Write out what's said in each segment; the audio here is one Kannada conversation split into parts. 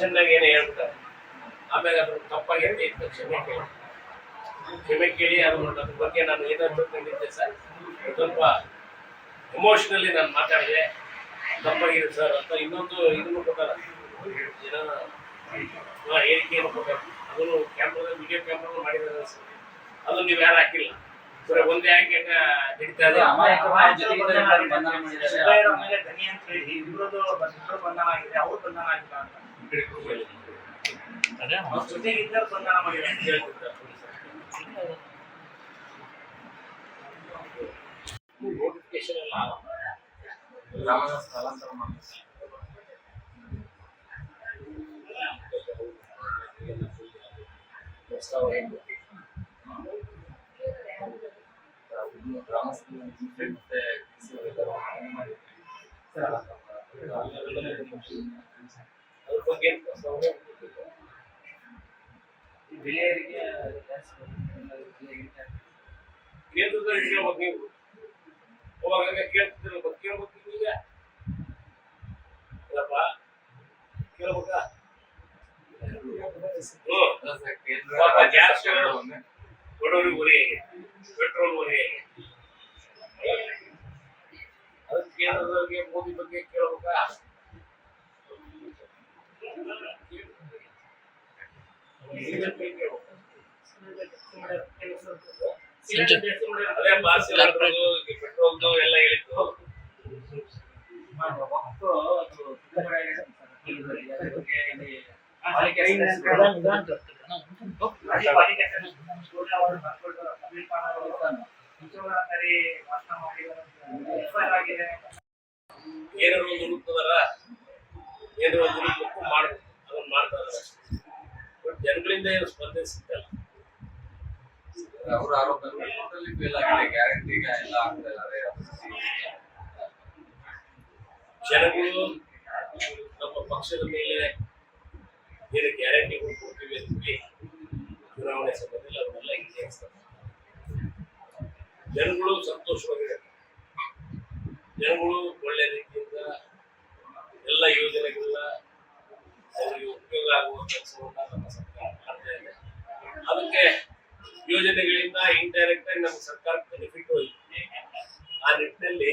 ಟೆನ್ಷನ್ದಾಗ ಏನೇ ಹೇಳ್ತಾರೆ ಆಮೇಲೆ ಅದ್ರ ಹೇಳಿ ಇದ್ದ ಕ್ಷಮೆ ಕೇಳಿ ಕ್ಷಮೆ ಕೇಳಿ ಅದು ಅದ್ರ ಬಗ್ಗೆ ನಾನು ಏನೋ ತಿಳ್ಕೊಂಡಿದ್ದೆ ಸರ್ ಸ್ವಲ್ಪ ಎಮೋಷನಲಿ ನಾನು ಮಾತಾಡಿದೆ ತಪ್ಪಾಗಿದೆ ಸರ್ ಅಂತ ಇನ್ನೊಂದು ಇದನ್ನು ಕೊಟ್ಟಾರ ಏನೋ ಹೇಳಿಕೆ ಹೇಳಿಕೆಯನ್ನು ಕೊಟ್ಟಾರ ಅದನ್ನು ಕ್ಯಾಮ್ರಾದ ವಿಡಿಯೋ ಕ್ಯಾಮ್ರಾ ಮಾಡಿದ್ದಾರೆ ಸರ್ ಅದು ನೀವು ಯಾರು ಹಾಕಿಲ್ಲ ಬರೀ ಒಂದೇ ಹಾಕಿ ಹಂಗ ಹಿಡಿತಾ ಇದೆ ದನಿ ಅಂತ ಹೇಳಿ ಇವರದು ಬಂಧನ ಆಗಿದೆ ಅವ್ರು ಬಂಧನ ಆಗಿಲ್ಲ ಅಂತ ಅವ್ರ ಅವಾಗ ಹಂಗ ಕೇಳ್ತಿದ್ರಲ್ಲ ಮತ್ತೆ ಕೇಳ್ಬೇಕು ಈಗ ಅಲ್ಲಪ್ಪ ಕೇಳ್ಬೇಕಾ ಹ್ಮ್ ಅಲ್ಲ ಸರ್, ಕೇಂದ್ರ ಪಾಪ ರಾಜ್ಯ ಗ್ಯಾಸ್ ಸರ್ಕಾರಗಳು ಒಂದೇ. ಬಡವರಿಗೆ ಹೊರೆ ಪೆಟ್ರೋಲ್ ಹೊರೆ ಅದಕ್ಕೆ ಕೇಂದ್ರದವ್ರಿಗೆ ಮೋದಿ ಬಗ್ಗೆ ಕೇಳ್ಬೇಕಾ ಏನಾದ್ರು ಒಂದು ಹುಡುಕ್ತದಾರ ಏನಾದ್ರು ಒಂದು ಹುಡುಕ್ಬೇಕು ಮಾಡ್ಬೇಕು ಅದನ್ನ ಮಾಡ್ತಾ ಜನಗಳಿಂದ ಏನು ಸ್ಪರ್ಧೆ ಸಿಗ್ತಲ್ಲ? ಆರೋಪ ಟೋಟಲಿ ಫೇಲ್ ಆಗಿದೆ. ಗ್ಯಾರಂಟಿಗೆ ಎಲ್ಲ ಆಗ್ತಾ ಇಲ್ಲ. ಜನಗಳು ನಮ್ಮ ಪಕ್ಷದ ಮೇಲೆ ಏನು ಗ್ಯಾರಂಟಿಗಳು ಕೊಡ್ತೀವಿ ಅಂತೀವಿ ಚುನಾವಣೆ ಸಮಯದಲ್ಲಿ ಅವನ್ನೆಲ್ಲ ಇತಿಹಾಸ ಜನಗಳು ಸಂತೋಷವಾಗಿದ್ದಾರೆ. ಜನಗಳು ಒಳ್ಳೆ ರೀತಿಯಿಂದ ಎಲ್ಲ ಯೋಜನೆಗಳನ್ನ ಅವರಿಗೆ ಉಪಯೋಗ ಆಗುವ ಕೆಲಸವನ್ನ ನಮ್ಮ ಸರ್ಕಾರ ಮಾಡ್ತಾ ಇದೆ ಅದಕ್ಕೆ ಯೋಜನೆಗಳಿಂದ ಇಂಡೈರೆಕ್ಟ್ ಆಗಿ ನಮ್ಮ ಸರ್ಕಾರ ಬೆನಿಫಿಟ್ ಹೋಯ್ತು ಆ ನಿಟ್ಟಿನಲ್ಲಿ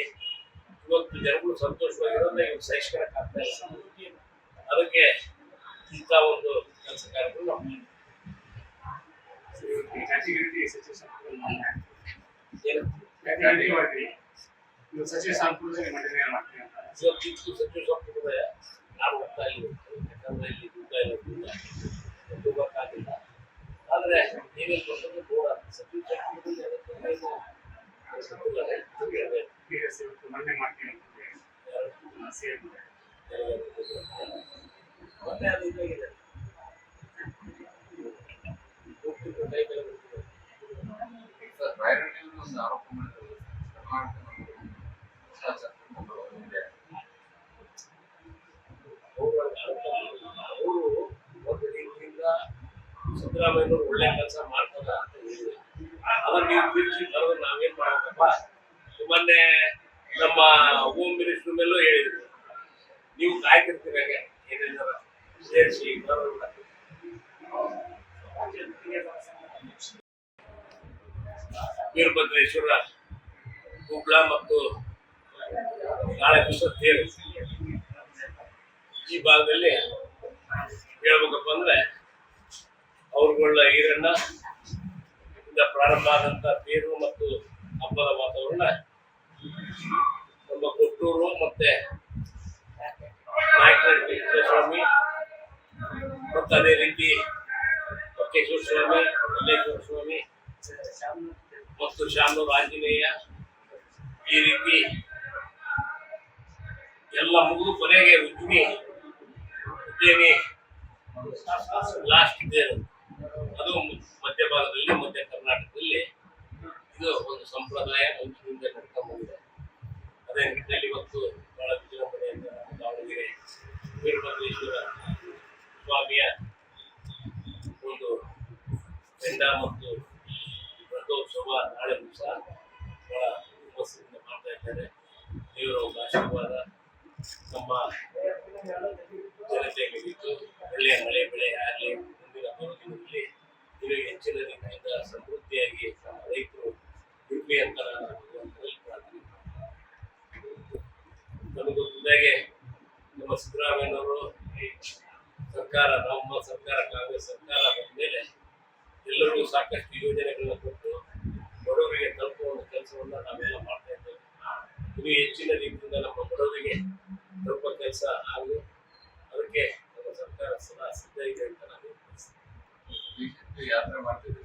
ಇವತ್ತು ಜನಗಳು ಸಂತೋಷವಾಗಿರೋದ್ರೆ ಇವ್ರು ಸಹಿಸ್ಕೊಳಕ್ ಆಗ್ತಾ ಇಲ್ಲ ಅದಕ್ಕೆ ಇಂಥ ಒಂದು ಕೆಲಸ ಕಾರ್ಯಗಳು ಮಾಡ್ತೀವಿ. ಸಚಿವ ಸಂಪುಟದಲ್ಲಿ ಮಂಡನೆ ಇವತ್ತಿತ್ತು ಸಚಿವ ಸಂಪುಟದ ನಾನು ಹೋಗ್ತಾ ಇಲ್ಲ ಯಾಕಂದ್ರೆ ಇಲ್ಲಿ ದುಡ್ಡ ಇಲ್ಲ ದುಡ್ಡ ಹೋಗೋಕ್ಕಾಗಿಲ್ಲ ಆದ್ರೆ ನೀವೇ ಕೊಟ್ಟದ್ದು ಕೂಡ ಸಚಿವ ಸಂಪುಟದಲ್ಲಿ ಅದಕ್ಕೆ ಇದು ಗೊತ್ತಿಲ್ಲ, ಹೇಳ್ಬೇಕು. PSC ಇವತ್ತು ಮಂಡನೆ ಮಾಡ್ತೀನಿ ಅಂತ ಯಾರು? ಸೇಮ್ ಮತ್ತೆ ಅದು ಇದಾಗಿದೆ ಹೋಗ್ತಿದ್ರು ಕೈ ಮೇಲೆ ಬಿಡ್ತಿದ್ರು. ಸರ್ ಪ್ರಯಾರಿಟಿ ಒಂದು ಆರೋಪ ಮಾಡಿದ್ರು ಕರ್ನಾಟಕ ಭ್ರಷ್ಟಾಚಾರ ಒಂದೇ. ಅವರು ಅವರು ಒಂದು ರೀತಿಯಿಂದ ಸಿದ್ದರಾಮಯ್ಯನವರು ಒಳ್ಳೆ ಕೆಲಸ ಮಾಡ್ತಾರ ಅಂತ ಹೇಳಿದ್ರು ಅದನ್ನ ನೀವು ತಿರುಗಿ ಬರೋದು ನಾವೇನ್ ಮಾಡಬೇಕಪ್ಪ ಮೊನ್ನೆ ನಮ್ಮ ಹೋಮ್ ಮಿನಿಸ್ಟರ್ ಮೇಲೂ ಹೇಳಿದ್ರು. ನೀವು ಕಾಯ್ತಿರ್ತೀರ ಏನೇನಾರ ಸೇರಿಸಿ ವೀರಭದ್ರೇಶ್ವರ ಹುಬ್ಳ ಮತ್ತು ನಾಳೆ ದಿವಸ ತೇರು. ಈ ಭಾಗದಲ್ಲಿ ಹೇಳ್ಬೇಕಪ್ಪ ಅಂದ್ರೆ ಅವ್ರಗಳ ಈರಣ್ಣ ಇಂದ ಪ್ರಾರಂಭ ಆದಂತ ತೇರು ಮತ್ತು ಹಬ್ಬದ ವಾತಾವರಣ. ನಮ್ಮ ಕೊಟ್ಟೂರು ಮತ್ತೆ ನಾಯಕರ ಸ್ವಾಮಿ ಮತ್ತು ಅದೇ ರೀತಿ ಬಕ್ಕೇಶ್ವರ ಸ್ವಾಮಿ ಮಲ್ಲೇಶ್ವರ ಸ್ವಾಮಿ ಮತ್ತು ಶಾಮೂರು ಆಂಜನೇಯ ಈ ರೀತಿ ಎಲ್ಲ ಮುಗಿದು ಕೊನೆಗೆ ಉಜ್ಜಿನಿ ಉಜ್ಜಯಿನಿ ಲಾಸ್ಟ್ ಇದೆ ಅದು ಮಧ್ಯ ಭಾಗದಲ್ಲಿ ಮಧ್ಯ ಇದು ಒಂದು ಸಂಪ್ರದಾಯ ಮುಂಚಿನಿಂದ ನಡ್ಕೊಂಡು ಬಂದಿದೆ. ಅದೇ ನಿಟ್ಟಿನಲ್ಲಿ ಇವತ್ತು ಬಹಳ ವಿಜೃಂಭಣೆಯಿಂದ ದಾವಣಗೆರೆ ವೀರಭದ್ರೇಶ್ವರ ಸ್ವಾಮಿಯ ಒಂದು ಬೆಂಡ ಮತ್ತು ರಥೋತ್ಸವ ನಾಳೆ ದಿವಸ ಬಹಳ ಹುಮ್ಮಸ್ಸಿನಿಂದ ಮಾಡ್ತಾ ಇದ್ದಾರೆ. ದೇವರ ಒಂದು ಆಶೀರ್ವಾದ ನಮ್ಮ ದೇವರ ನಮಗೂ ಮುಂದಾಗೆ ನಮ್ಮ ಸಿದ್ದರಾಮಯ್ಯನವರು ಸರ್ಕಾರ, ನಮ್ಮ ಸರ್ಕಾರ, ಕಾಂಗ್ರೆಸ್ ಸರ್ಕಾರ ಬಂದ ಮೇಲೆ ಎಲ್ಲರಿಗೂ ಸಾಕಷ್ಟು ಯೋಜನೆಗಳನ್ನು ಕೊಟ್ಟು ಬಡವರಿಗೆ ತಲುಪುವ ಕೆಲಸವನ್ನು ನಾವೆಲ್ಲ ಮಾಡ್ತಾ ಇದ್ದೇವೆ. ಇದು ಹೆಚ್ಚಿನ ರೀತಿಯಿಂದ ನಮ್ಮ ಬಡವರಿಗೆ ತಲುಪುವ ಕೆಲಸ ಆಗಲಿ ಅದಕ್ಕೆ ನಮ್ಮ ಸರ್ಕಾರ ಸದಾ ಸಿದ್ಧ ಇದೆ ಅಂತ ನಾನು ಯಾತ್ರೆ ಮಾಡ್ತಿದ್ದೇವೆ